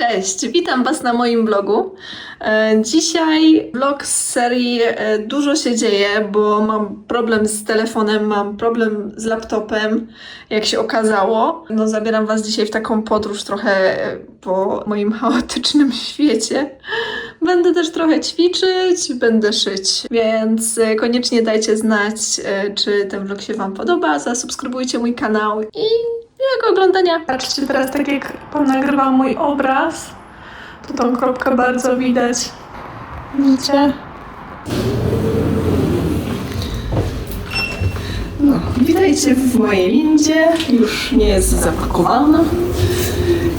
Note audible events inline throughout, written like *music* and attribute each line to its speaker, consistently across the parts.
Speaker 1: Cześć, witam Was na moim vlogu. E, Dzisiaj vlog z serii e, Dużo się dzieje, bo mam problem z telefonem, mam problem z laptopem, jak się okazało. No, zabieram Was dzisiaj w taką podróż trochę e, po moim *laughs* chaotycznym świecie. Będę też trochę ćwiczyć, będę szyć, więc koniecznie dajcie znać, czy ten vlog się Wam podoba. Zasubskrybujcie mój kanał i miłego oglądania. Patrzcie teraz, tak jak Pan nagrywa mój obraz, to tą kropkę bardzo widać. Widzicie? No, witajcie w mojej windzie. Już nie jest zapakowana.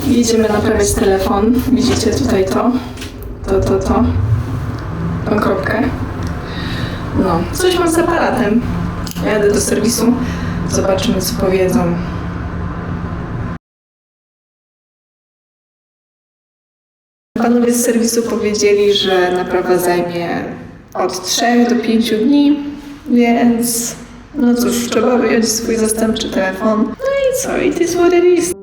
Speaker 1: Jedziemy naprawiać telefon. Widzicie tutaj to, to, to, to. Tą kropkę. No, coś mam z aparatem. Jadę do serwisu. Zobaczymy, co powiedzą. Panowie z serwisu powiedzieli, że naprawa zajmie od 3 do 5 dni, więc no cóż, trzeba wyjąć swój zastępczy telefon. No i co? It is what it is.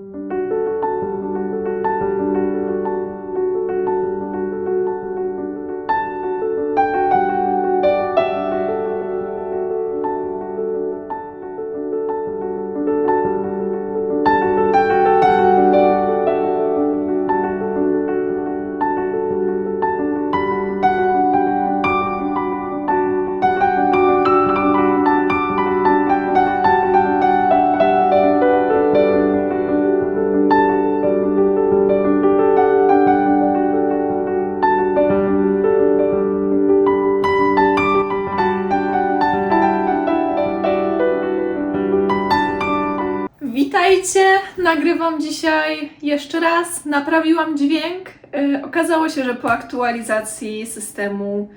Speaker 1: Nagrywam dzisiaj jeszcze raz. Naprawiłam dźwięk. Yy, okazało się, że po aktualizacji systemu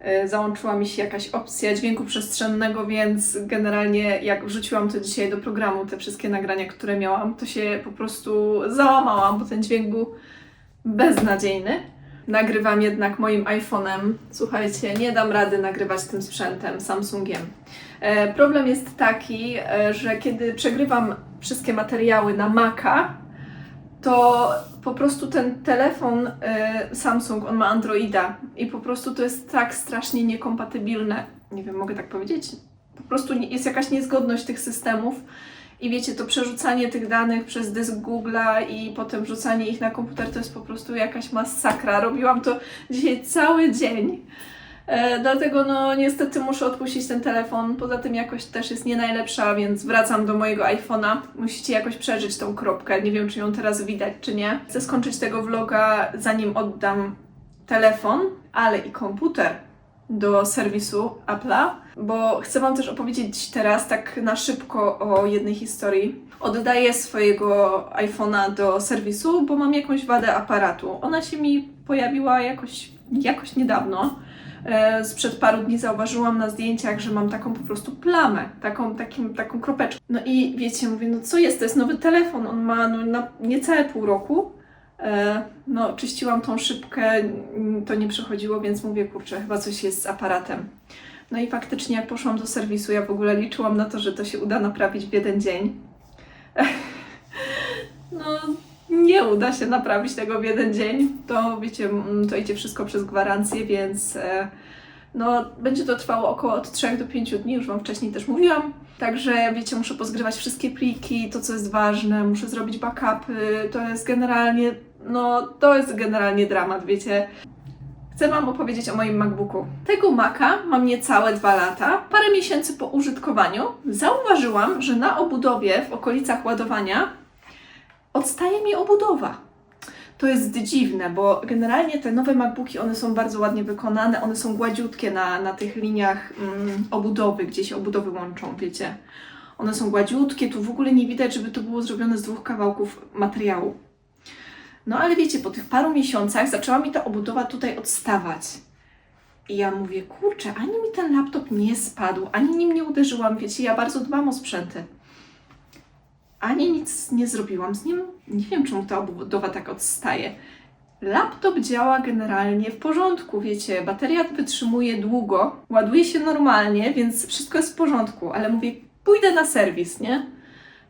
Speaker 1: yy, załączyła mi się jakaś opcja dźwięku przestrzennego, więc generalnie jak wrzuciłam to dzisiaj do programu, te wszystkie nagrania, które miałam, to się po prostu załamałam, bo ten dźwięk był beznadziejny. Nagrywam jednak moim iPhone'em. Słuchajcie, nie dam rady nagrywać tym sprzętem, Samsungiem. E, Problem jest taki, e, że kiedy przegrywam wszystkie materiały na Maca, to po prostu ten telefon e, Samsung, on ma Androida i po prostu to jest tak strasznie niekompatybilne. Nie wiem, mogę tak powiedzieć? Po prostu jest jakaś niezgodność tych systemów i wiecie, to przerzucanie tych danych przez dysk Google'a i potem wrzucanie ich na komputer to jest po prostu jakaś masakra. Robiłam to dzisiaj cały dzień. E, dlatego no niestety muszę odpuścić ten telefon. Poza tym jakość też jest nie najlepsza, więc wracam do mojego iPhone'a. Musicie jakoś przeżyć tą kropkę. Nie wiem, czy ją teraz widać, czy nie. Chcę skończyć tego vloga, zanim oddam telefon, ale i komputer do serwisu Apple'a, bo chcę Wam też opowiedzieć teraz tak na szybko o jednej historii. Oddaję swojego iPhone'a do serwisu, bo mam jakąś wadę aparatu. Ona się mi pojawiła jakoś, jakoś niedawno. E, Sprzed paru dni zauważyłam na zdjęciach, że mam taką po prostu plamę, taką, takim, taką kropeczkę. No i wiecie, mówię, no co jest, to jest nowy telefon, on ma no, na niecałe pół roku. E, No, czyściłam tą szybkę, to nie przechodziło, więc mówię, kurczę, chyba coś jest z aparatem. No i faktycznie, jak poszłam do serwisu, ja w ogóle liczyłam na to, że to się uda naprawić w jeden dzień. *laughs* No, nie uda się naprawić tego w jeden dzień. To wiecie, mm, to idzie wszystko przez gwarancję, więc e, no, będzie to trwało około od 3 do 5 dni, już Wam wcześniej też mówiłam. Także wiecie, muszę pozgrywać wszystkie pliki, to co jest ważne, muszę zrobić backupy. To jest generalnie, no, to jest generalnie dramat, wiecie. Chcę Wam opowiedzieć o moim MacBooku. Tego Maca mam niecałe dwa lata. Parę miesięcy po użytkowaniu zauważyłam, że na obudowie w okolicach ładowania odstaje mi obudowa. To jest dziwne, bo generalnie te nowe MacBooki, one są bardzo ładnie wykonane, one są gładziutkie na, na tych liniach mm, obudowy, gdzie się obudowy łączą, wiecie. One są gładziutkie, tu w ogóle nie widać, żeby to było zrobione z dwóch kawałków materiału. No ale wiecie, po tych paru miesiącach zaczęła mi ta obudowa tutaj odstawać. I ja mówię, kurczę, ani mi ten laptop nie spadł, ani nim nie uderzyłam, wiecie, ja bardzo dbam o sprzęty ani nic nie zrobiłam z nim. Nie wiem, czemu ta obudowa tak odstaje. Laptop działa generalnie w porządku, wiecie, bateria wytrzymuje długo, ładuje się normalnie, więc wszystko jest w porządku, ale mówię, pójdę na serwis, nie?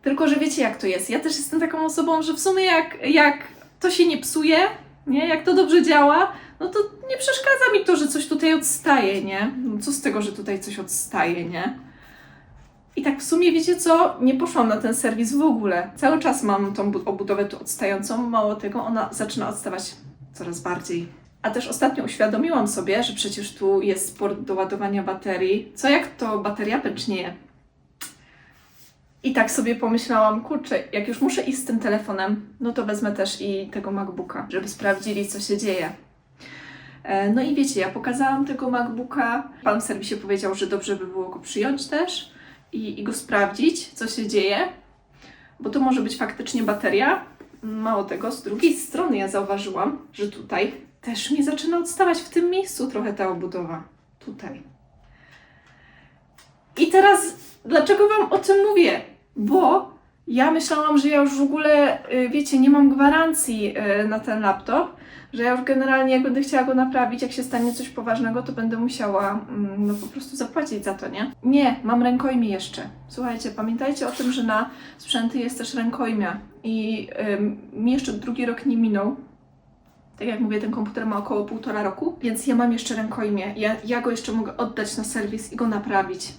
Speaker 1: Tylko, że wiecie jak to jest. Ja też jestem taką osobą, że w sumie jak, jak to się nie psuje, nie? Jak to dobrze działa, no to nie przeszkadza mi to, że coś tutaj odstaje, nie? No co z tego, że tutaj coś odstaje, nie? I tak w sumie wiecie co? Nie poszłam na ten serwis w ogóle. Cały czas mam tą bu- obudowę tu odstającą, mało tego, ona zaczyna odstawać coraz bardziej. A też ostatnio uświadomiłam sobie, że przecież tu jest port do ładowania baterii. Co jak to bateria pęcznieje? I tak sobie pomyślałam, kurczę, jak już muszę iść z tym telefonem, no to wezmę też i tego MacBooka, żeby sprawdzili, co się dzieje. E, No i wiecie, ja pokazałam tego MacBooka. Pan w serwisie powiedział, że dobrze by było go przyjąć też i, i go sprawdzić, co się dzieje, bo to może być faktycznie bateria. Mało tego, z drugiej strony ja zauważyłam, że tutaj też mi zaczyna odstawać w tym miejscu trochę ta obudowa. Tutaj. I teraz, dlaczego Wam o tym mówię? Bo ja myślałam, że ja już w ogóle, y, wiecie, nie mam gwarancji y, na ten laptop, że ja już generalnie, jak będę chciała go naprawić, jak się stanie coś poważnego, to będę musiała mm, no, po prostu zapłacić za to, nie? Nie, mam rękojmie jeszcze. Słuchajcie, pamiętajcie o tym, że na sprzęty jest też rękojmia i ym, mi jeszcze drugi rok nie minął. Tak jak mówię, ten komputer ma około półtora roku, więc ja mam jeszcze rękojmie. Ja, ja go jeszcze mogę oddać na serwis i go naprawić.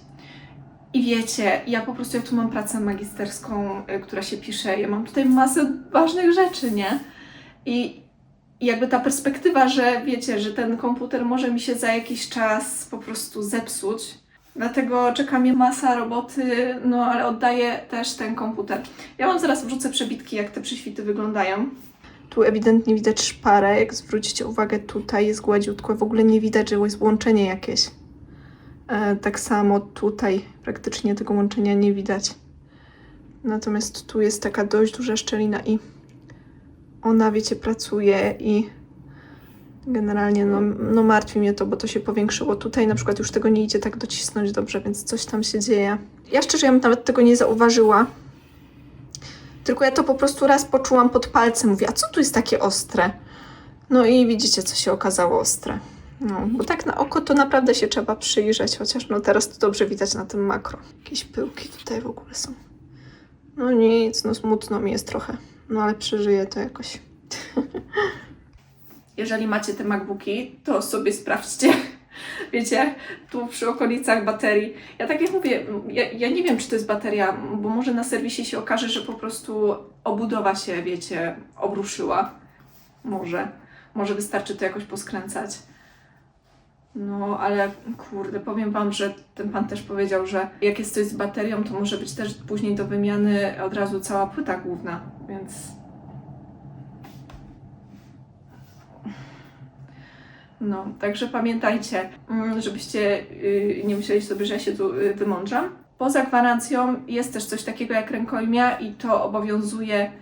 Speaker 1: I wiecie, ja po prostu, ja tu mam pracę magisterską, y, która się pisze, ja mam tutaj masę ważnych rzeczy, nie? I jakby ta perspektywa, że wiecie, że ten komputer może mi się za jakiś czas po prostu zepsuć. Dlatego czeka mnie masa roboty, no ale oddaję też ten komputer. Ja Wam zaraz wrzucę przebitki, jak te przyświty wyglądają. Tu ewidentnie widać szparę, jak zwrócicie uwagę, tutaj jest gładziutko, w ogóle nie widać, że jest łączenie jakieś. E, tak samo tutaj praktycznie tego łączenia nie widać. Natomiast tu jest taka dość duża szczelina i ona, wiecie, pracuje i generalnie no, no martwi mnie to, bo to się powiększyło. Tutaj na przykład już tego nie idzie tak docisnąć dobrze, więc coś tam się dzieje. Ja szczerze, ja bym nawet tego nie zauważyła. Tylko ja to po prostu raz poczułam pod palcem. Mówię, a co tu jest takie ostre? No i widzicie, co się okazało ostre. No, bo tak na oko to naprawdę się trzeba przyjrzeć, chociaż no teraz to dobrze widać na tym makro. Jakieś pyłki tutaj w ogóle są. No nic, no smutno mi jest trochę. No ale przeżyję to jakoś. *laughs* Jeżeli macie te MacBooki, to sobie sprawdźcie. *laughs* Wiecie, tu przy okolicach baterii. Ja tak jak mówię, ja, ja nie wiem, czy to jest bateria, bo może na serwisie się okaże, że po prostu obudowa się, wiecie, obruszyła. Może. Może wystarczy to jakoś poskręcać. No, ale kurde, powiem Wam, że ten pan też powiedział, że jak jest coś z baterią, to może być też później do wymiany od razu cała płyta główna, więc. No, także pamiętajcie, mm, żebyście y, nie myśleli sobie, że ja się tu y, wymądrzam. Poza gwarancją jest też coś takiego jak rękojmia i to obowiązuje.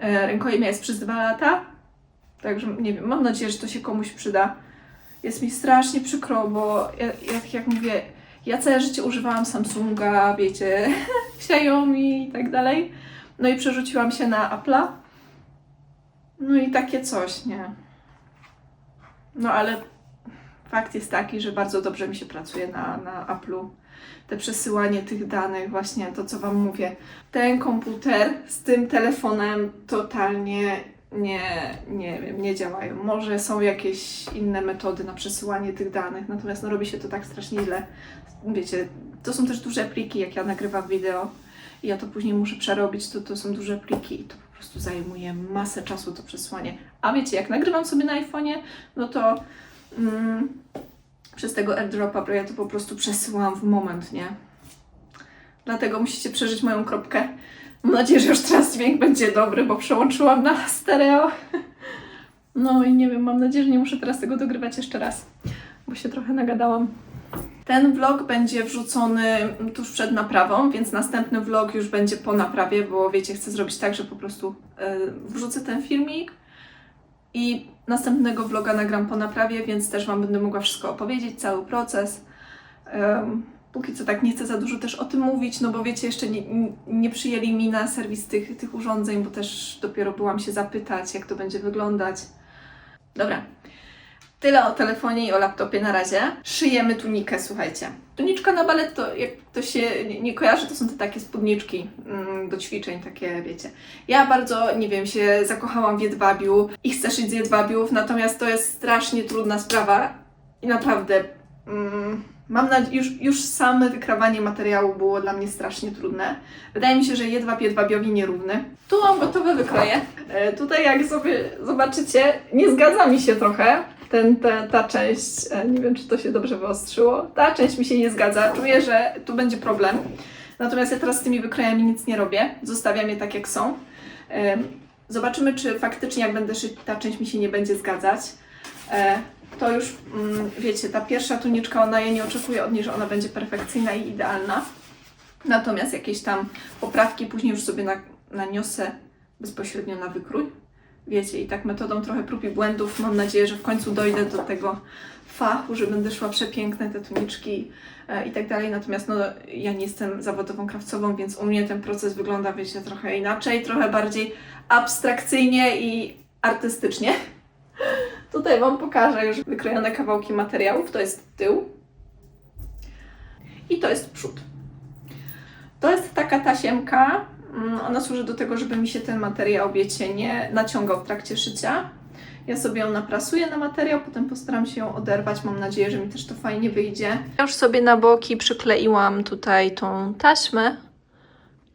Speaker 1: e, Rękojmia jest przez dwa lata, także nie wiem, mam nadzieję, że to się komuś przyda. Jest mi strasznie przykro, bo ja, jak, jak mówię, ja całe życie używałam Samsunga, wiecie, *laughs* Xiaomi i tak dalej. No i przerzuciłam się na Apple'a. No i takie coś, nie. No ale fakt jest taki, że bardzo dobrze mi się pracuje na, na Apple'u. Te przesyłanie tych danych, właśnie to co Wam mówię. Ten komputer z tym telefonem totalnie nie, nie wiem, nie działają. Może są jakieś inne metody na przesyłanie tych danych, natomiast no, robi się to tak strasznie źle. Wiecie, to są też duże pliki, jak ja nagrywam wideo i ja to później muszę przerobić, to to są duże pliki i to po prostu zajmuje masę czasu to przesłanie. A wiecie, jak nagrywam sobie na iPhone'ie, no to mm, przez tego AirDropa, ja to po prostu przesyłam w moment, nie? Dlatego musicie przeżyć moją kropkę. Mam nadzieję, że już teraz dźwięk będzie dobry, bo przełączyłam na stereo. No i nie wiem, mam nadzieję, że nie muszę teraz tego dogrywać jeszcze raz, bo się trochę nagadałam. Ten vlog będzie wrzucony tuż przed naprawą, więc następny vlog już będzie po naprawie, bo wiecie, chcę zrobić tak, że po prostu e, wrzucę ten filmik i następnego vloga nagram po naprawie, więc też Wam będę mogła wszystko opowiedzieć, cały proces. Em, póki co tak nie chcę za dużo też o tym mówić, no bo wiecie, jeszcze nie, nie przyjęli mi na serwis tych, tych urządzeń, bo też dopiero byłam się zapytać, jak to będzie wyglądać. Dobra. Tyle o telefonie i o laptopie na razie. Szyjemy tunikę, słuchajcie. Tuniczka na balet to, jak to się nie, kojarzy, to są te takie spódniczki mm, do ćwiczeń, takie wiecie. Ja bardzo, nie wiem, się zakochałam w jedwabiu i chcę szyć z jedwabiów, natomiast to jest strasznie trudna sprawa i naprawdę mm, mam nadzieję, już, już same wykrawanie materiału było dla mnie strasznie trudne. Wydaje mi się, że jedwab jedwabiowi nierówny. Tu mam gotowe wykroje. E, tutaj jak sobie zobaczycie, nie zgadza mi się trochę ten, ta, ta część, e, nie wiem czy to się dobrze wyostrzyło, ta część mi się nie zgadza, czuję, że tu będzie problem. Natomiast ja teraz z tymi wykrojami nic nie robię, zostawiam je tak jak są. Em, Zobaczymy, czy faktycznie jak będę szyć, ta część mi się nie będzie zgadzać. E, To już, mm, wiecie, ta pierwsza tuniczka, ona, ja nie oczekuję od niej, że ona będzie perfekcyjna i idealna. Natomiast jakieś tam poprawki później już sobie na, naniosę bezpośrednio na wykrój. Wiecie, i tak metodą trochę prób i błędów mam nadzieję, że w końcu dojdę do tego fachu, że będę szła przepiękne te tuniczki e, i tak dalej. Natomiast no, ja nie jestem zawodową krawcową, więc u mnie ten proces wygląda, wiecie, trochę inaczej, trochę bardziej abstrakcyjnie i artystycznie. Tutaj Wam pokażę już wykrojone kawałki materiałów. To jest tył i to jest przód. To jest taka tasiemka. mm, Ona służy do tego, żeby mi się ten materiał, wiecie, nie naciągał w trakcie szycia. Ja sobie ją naprasuję na materiał, potem postaram się ją oderwać. Mam nadzieję, że mi też to fajnie wyjdzie. Ja już sobie na boki przykleiłam tutaj tą taśmę,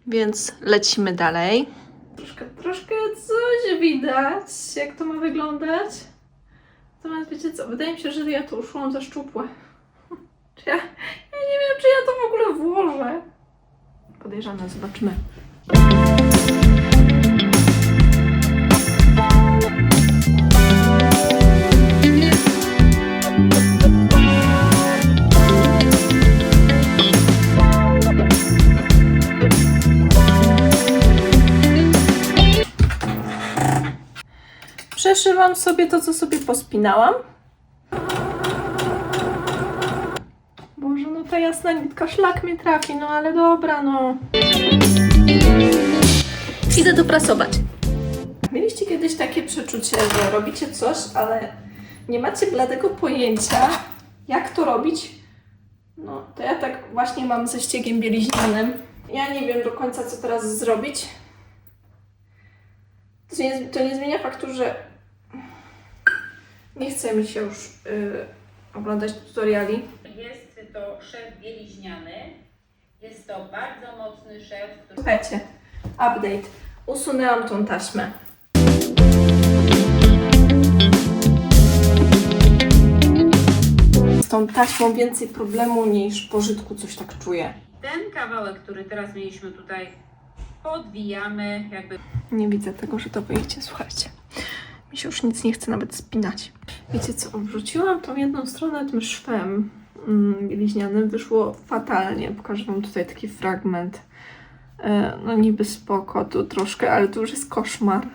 Speaker 1: więc lecimy dalej. Troszkę, troszkę coś widać, jak to ma wyglądać. Natomiast wiecie co, wydaje mi się, że ja to uszyłam za szczupłe. *laughs* Czy ja, ja nie wiem, czy ja to w ogóle włożę. Podejrzane, zobaczymy. Przeszywam sobie to, co sobie pospinałam. Boże, no ta jasna nitka, szlak mnie trafi, no ale dobra, no. Idę doprasować. Mieliście kiedyś takie przeczucie, że robicie coś, ale nie macie bladego pojęcia, jak to robić? No, to ja tak właśnie mam ze ściegiem bieliźnianym. Ja nie wiem do końca, co teraz zrobić. To nie, to nie zmienia faktu, że nie chce mi się już yy, oglądać tutoriali.
Speaker 2: Jest to szef bieliźniany. Jest to bardzo mocny szef, który
Speaker 1: Słuchajcie, update. Usunęłam tą taśmę. Z tą taśmą więcej problemu niż pożytku, coś tak czuję.
Speaker 2: ten kawałek, który teraz mieliśmy tutaj, podwijamy jakby
Speaker 1: Nie widzę tego, że to wyjdzie, słuchajcie. Mi się już nic nie chce nawet spinać. Wiecie co, wrzuciłam tą jedną stronę tym szwem mm, bieliźnianym. Wyszło fatalnie. Pokażę Wam tutaj taki fragment. E, no niby spoko, tu troszkę, ale to już jest koszmar.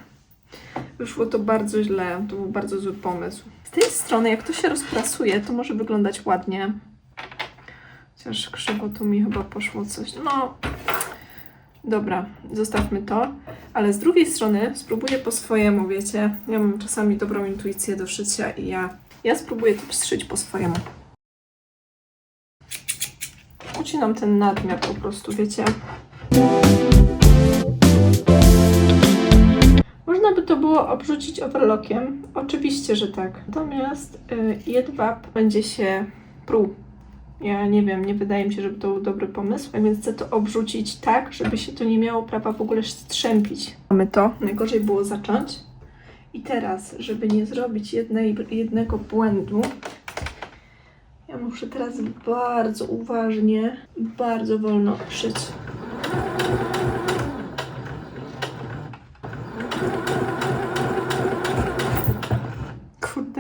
Speaker 1: Wyszło to bardzo źle, to był bardzo zły pomysł. Z tej strony, jak to się rozprasuje, to może wyglądać ładnie. Chociaż krzywo tu mi chyba poszło coś. No, dobra, zostawmy to. Ale z drugiej strony spróbuję po swojemu, wiecie. Ja mam czasami dobrą intuicję do szycia i ja, ja spróbuję to szyć po swojemu. Ucinam ten nadmiar po prostu, wiecie. Można by to było obrzucić overlockiem. Oczywiście, że tak. Natomiast y, jedwab będzie się pruł. Ja nie wiem, nie wydaje mi się, żeby to był dobry pomysł, więc chcę to obrzucić tak, żeby się to nie miało prawa w ogóle strzępić. Mamy to. Najgorzej było zacząć. I teraz, żeby nie zrobić jednej, jednego błędu, ja muszę teraz bardzo uważnie bardzo wolno szyć.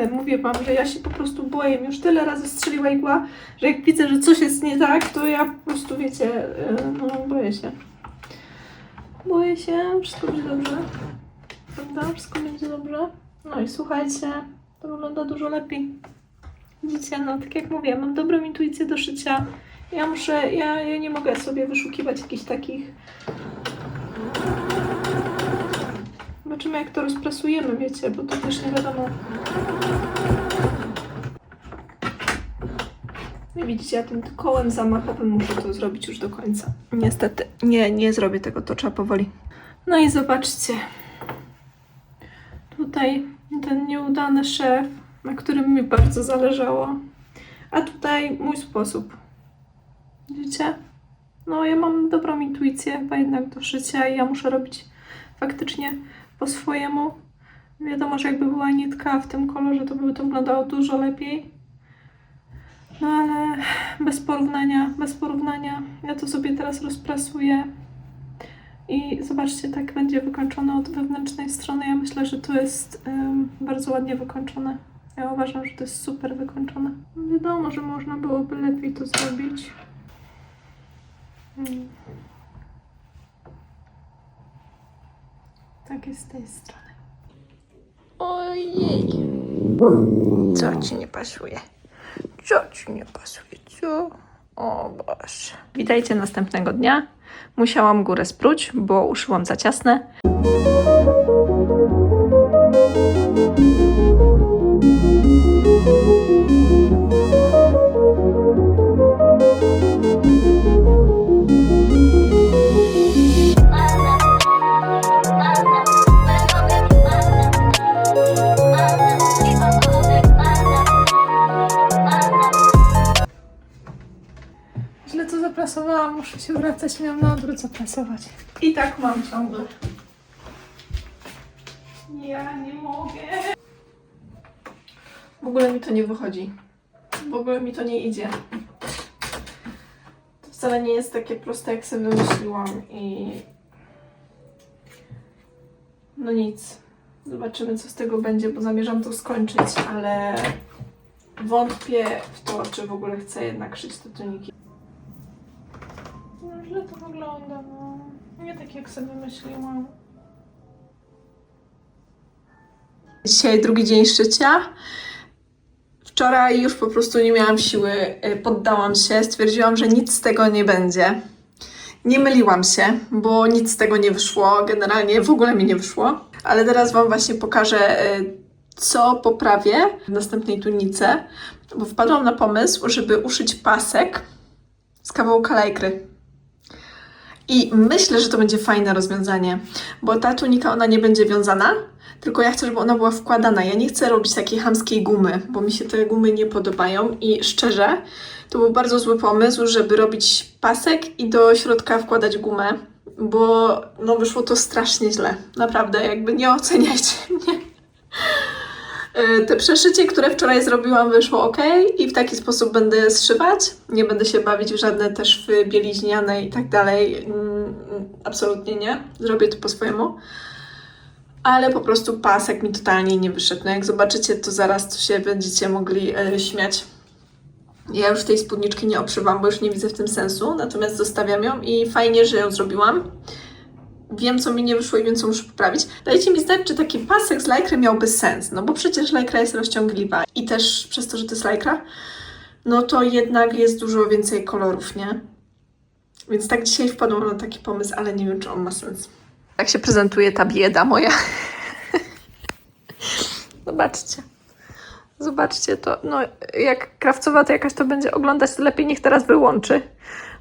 Speaker 1: Kurde, mówię wam, że ja się po prostu boję. Już tyle razy strzeliła igła, że jak widzę, że coś jest nie tak, to ja po prostu, wiecie, e, no boję się. Boję się, wszystko będzie dobrze. Prawda? Wszystko będzie dobrze. No i słuchajcie, to wygląda dużo lepiej. Widzicie, no tak jak mówię, mam dobrą intuicję do szycia. Ja muszę, ja, ja nie mogę sobie wyszukiwać jakichś takich... Zobaczymy jak to rozprasujemy, wiecie, bo to też nie wiadomo No widzicie, ja tym kołem zamachowym muszę to zrobić już do końca. Niestety, nie, nie zrobię tego, to trzeba powoli. No i zobaczcie. Tutaj ten nieudany szef, na którym mi bardzo zależało. A tutaj mój sposób. Widzicie? No, ja mam dobrą intuicję chyba jednak do szycia i ja muszę robić faktycznie po swojemu. Wiadomo, że jakby była nitka w tym kolorze, to by to wyglądało dużo lepiej. No ale bez porównania, bez porównania. Ja to sobie teraz rozprasuję. I zobaczcie, tak będzie wykończone od wewnętrznej strony. Ja myślę, że to jest em, bardzo ładnie wykończone. Ja uważam, że to jest super wykończone. Wiadomo, że można byłoby lepiej to zrobić. Mm. Tak jest z tej strony. Ojej. Co ci nie pasuje? Co ci nie pasuje? Co? O Boże. Witajcie następnego dnia. Musiałam górę spróć, bo uszyłam za ciasne. Muszę się wracać, miałam na odwrót zaprasować. I tak mam ciągle. Ja nie mogę. W ogóle mi to nie wychodzi. W ogóle mi to nie idzie. To wcale nie jest takie proste, jak sobie wymyśliłam i... No nic. Zobaczymy, co z tego będzie, bo zamierzam to skończyć, ale wątpię w to, czy w ogóle chcę jednak szyć te tuniki. No źle to wygląda, no. Nie tak jak sobie myśliłam. Dzisiaj drugi dzień szycia. Wczoraj już po prostu nie miałam siły, y, poddałam się, stwierdziłam, że nic z tego nie będzie. Nie myliłam się, bo nic z tego nie wyszło, generalnie w ogóle mi nie wyszło. Ale teraz Wam właśnie pokażę, y, co poprawię w następnej tunice, bo wpadłam na pomysł, żeby uszyć pasek z kawałka lajkry. I myślę, że to będzie fajne rozwiązanie, bo ta tunika ona nie będzie wiązana, tylko ja chcę, żeby ona była wkładana. Ja nie chcę robić takiej hamskiej gumy, bo mi się te gumy nie podobają i szczerze, to był bardzo zły pomysł, żeby robić pasek i do środka wkładać gumę, bo no wyszło to strasznie źle. Naprawdę, jakby nie oceniajcie *laughs* mnie. E, Te przeszycie, które wczoraj zrobiłam, wyszło ok i w taki sposób będę zszywać. Nie będę się bawić w żadne też w bieliźniane i tak dalej. Mm, Absolutnie nie. Zrobię to po swojemu. Ale po prostu pasek mi totalnie nie wyszedł. No jak zobaczycie, to zaraz się będziecie mogli e, śmiać. Ja już tej spódniczki nie oprzywam, bo już nie widzę w tym sensu, natomiast zostawiam ją i fajnie, że ją zrobiłam. Wiem, co mi nie wyszło i wiem, co muszę poprawić. Dajcie mi znać, czy taki pasek z lajkry miałby sens, no bo przecież lajkra jest rozciągliwa i też przez to, że to jest lajkra, no to jednak jest dużo więcej kolorów, nie? Więc tak dzisiaj wpadłam na taki pomysł, ale nie wiem, czy on ma sens. Tak się prezentuje ta bieda moja. Zobaczcie. Zobaczcie to. No, jak krawcowata jakaś to będzie oglądać, to lepiej niech teraz wyłączy.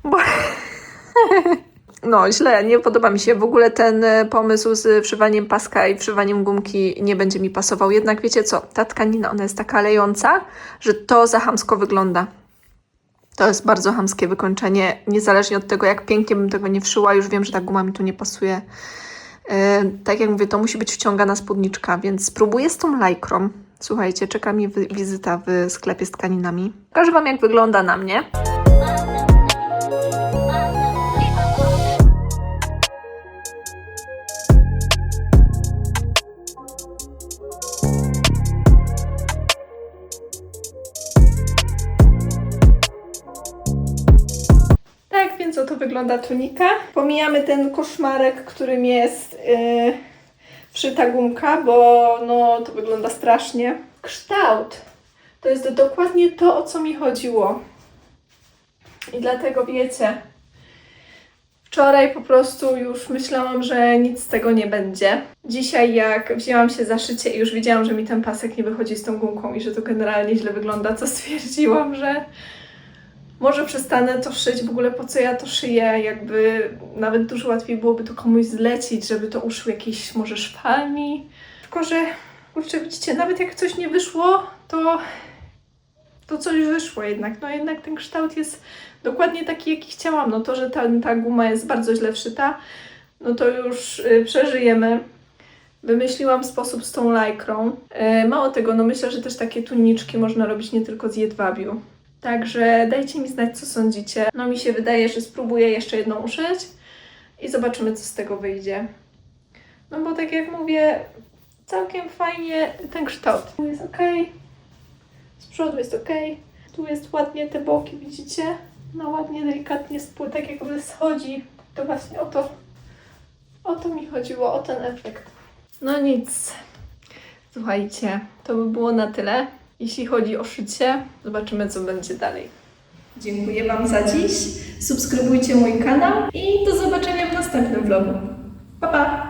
Speaker 1: Bo... *laughs* No, źle, nie podoba mi się. W ogóle ten e, pomysł z wszywaniem paska i wszywaniem gumki nie będzie mi pasował. Jednak wiecie co, ta tkanina, ona jest taka lejąca, że to za chamsko wygląda. To jest bardzo chamskie wykończenie, niezależnie od tego, jak pięknie bym tego nie wszyła. Już wiem, że ta guma mi tu nie pasuje. E, tak jak mówię, to musi być wciągana spódniczka, więc spróbuję z tą lajkrą. Słuchajcie, czeka mi wizyta w sklepie z tkaninami. Pokażę Wam, jak wygląda na mnie. Wygląda tunika. Pomijamy ten koszmarek, którym jest yy, wszyta gumka, bo no, to wygląda strasznie. Kształt to jest dokładnie to, o co mi chodziło. I dlatego wiecie, wczoraj po prostu już myślałam, że nic z tego nie będzie. Dzisiaj, jak wzięłam się za szycie i już widziałam, że mi ten pasek nie wychodzi z tą gumką i że to generalnie źle wygląda, to stwierdziłam, że Może przestanę to szyć, w ogóle po co ja to szyję, jakby nawet dużo łatwiej byłoby to komuś zlecić, żeby to uszył jakiś może szwalni. Tylko, że kurczę, widzicie, nawet jak coś nie wyszło, to to coś wyszło jednak. No jednak ten kształt jest dokładnie taki, jaki chciałam. No to, że ta, ta guma jest bardzo źle wszyta, no to już y, przeżyjemy. Wymyśliłam sposób z tą lajkrą. E, mało tego, no myślę, że też takie tuniczki można robić nie tylko z jedwabiu. Także dajcie mi znać, co sądzicie. No mi się wydaje, że spróbuję jeszcze jedną uszyć i zobaczymy, co z tego wyjdzie. No bo tak jak mówię, całkiem fajnie ten kształt. Tu jest ok, z przodu jest ok, tu jest ładnie te boki, widzicie? No ładnie, delikatnie spół, tak jakby schodzi. To właśnie o to, o to mi chodziło, o ten efekt. No nic. Słuchajcie, to by było na tyle. Jeśli chodzi o szycie, zobaczymy, co będzie dalej. Dziękuję Wam za dziś. Subskrybujcie mój kanał i do zobaczenia w następnym vlogu. Pa, pa!